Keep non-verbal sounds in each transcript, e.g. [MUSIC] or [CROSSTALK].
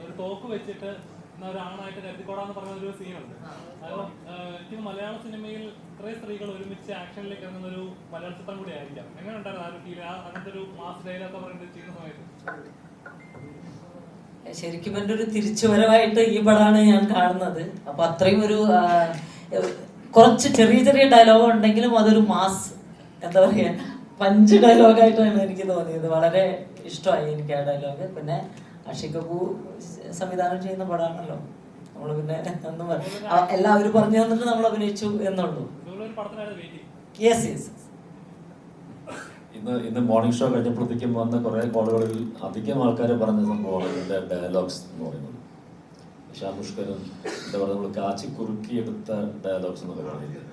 ഒരു വെച്ചിട്ട് ഒരു സീനുണ്ട് മലയാള സിനിമയിൽ ഒരുമിച്ച് ഒരു മലയാള ചിത്രം ആ ഒരു മാസ് ഡയലോഗ് ശരിക്കും എന്റെ ഒരു തിരിച്ചുവരവായിട്ട് ഈ പടമാണ് ഞാൻ കാണുന്നത്. അപ്പൊ അത്രയും ഒരു കുറച്ച് ചെറിയ ചെറിയ ഡയലോഗ് ഉണ്ടെങ്കിലും അതൊരു മാസ് എന്താ പറയാ പഞ്ച് ഡയലോഗായിട്ടാണ് എനിക്ക് തോന്നിയത്. വളരെ ഇഷ്ടമായി എനിക്ക് ആ ഡയലോഗ്. പിന്നെ അക്ഷയ് കപൂർ സംവിധാനം ചെയ്യുന്ന പടമാണല്ലോ നമ്മൾ പിന്നെ ഒന്നും എല്ലാവരും പറഞ്ഞു തന്നിട്ട് നമ്മൾ അഭിനയിച്ചു എന്നുള്ളൂ. യെസ് യെസ് ഇന്ന് ഇന്ന് മോർണിംഗ് ഷോ കഴിഞ്ഞപ്പോഴത്തേക്കും വന്ന കുറേ കോളുകളിൽ അധികം ആൾക്കാർ പറഞ്ഞ സംഭവമാണ് ഇതിന്റെ ഡയലോഗ്സ് എന്ന് പറയുന്നത്. ഷാ മുഷ്കരും എന്താ പറയുക നമ്മൾ കാച്ചി കുറുക്കിയെടുത്ത ഡയലോഗ്സ് എന്നൊക്കെ പറയുന്നത്.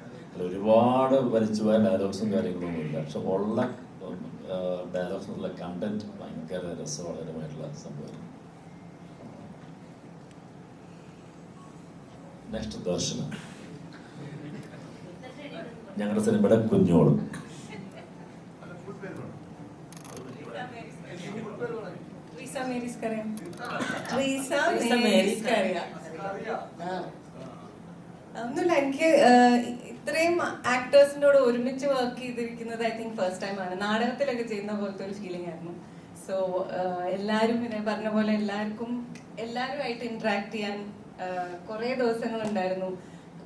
ഒരുപാട് വലിച്ചു പോയ ഡയലോഗ്സും കാര്യങ്ങളൊന്നും ഇല്ല. പക്ഷെ ഉള്ള ഡയലോഗ്സ് ഉള്ള കണ്ടന്റ് ഭയങ്കര രസകരമായിട്ടുള്ള സംഭവമായിരുന്നു. നെക്സ്റ്റ് ദർശനം. ഞങ്ങളുടെ സിനിമയുടെ കുഞ്ഞോളും. ട്രീസ മേരീസ് കറിയ ട്രീസ മേരീസ് കറിയ. ഒന്നുമില്ല. എനിക്ക് ഇത്രയും ആക്ടേഴ്സിന്റെ കൂടെ ഒരുമിച്ച് വർക്ക് ചെയ്തിരിക്കുന്നത് ഐ തിങ്ക് ഫസ്റ്റ് ടൈം ആണ്. നാടകത്തിലൊക്കെ ചെയ്യുന്ന പോലത്തെ ഒരു ഫീലിംഗ് ആയിരുന്നു. സോ എല്ലാവരും പിന്നെ പറഞ്ഞ പോലെ എല്ലാവർക്കും എല്ലാവരുമായിട്ട് ഇന്ററാക്ട് ചെയ്യാൻ കുറേ ദിവസങ്ങളുണ്ടായിരുന്നു.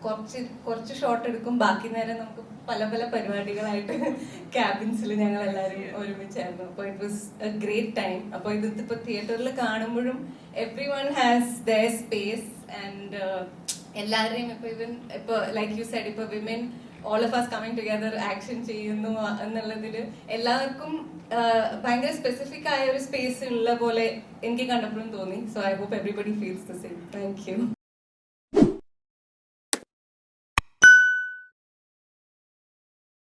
കുറച്ച് കുറച്ച് ഷോട്ട് എടുക്കും. ബാക്കി നേരം നമുക്ക് പല പല പരിപാടികളായിട്ട് [LAUGHS] ക്യാബിൻസിൽ ഞങ്ങൾ എല്ലാവരും ഒരുമിച്ചായിരുന്നു. അപ്പോൾ it was a great time അപ്പോൾ ഇതിപ്പോൾ തിയേറ്ററിൽ കാണുമ്പോഴും everyone has the space and എല്ലാവരെയും ഇപ്പൊ ഇവൻ ഇപ്പൊ ലൈക്ക് യു സൈഡ് ഇപ്പൊ women all of us coming together action ചെയ്യുന്നു എന്നുള്ളതിൽ എല്ലാവർക്കും ഭയങ്കര സ്പെസിഫിക് ആയ ഒരു സ്പേസ് ഉള്ള പോലെ എനിക്ക് കണ്ടപ്പോഴും തോന്നി. So I hope everybody feels the same thank you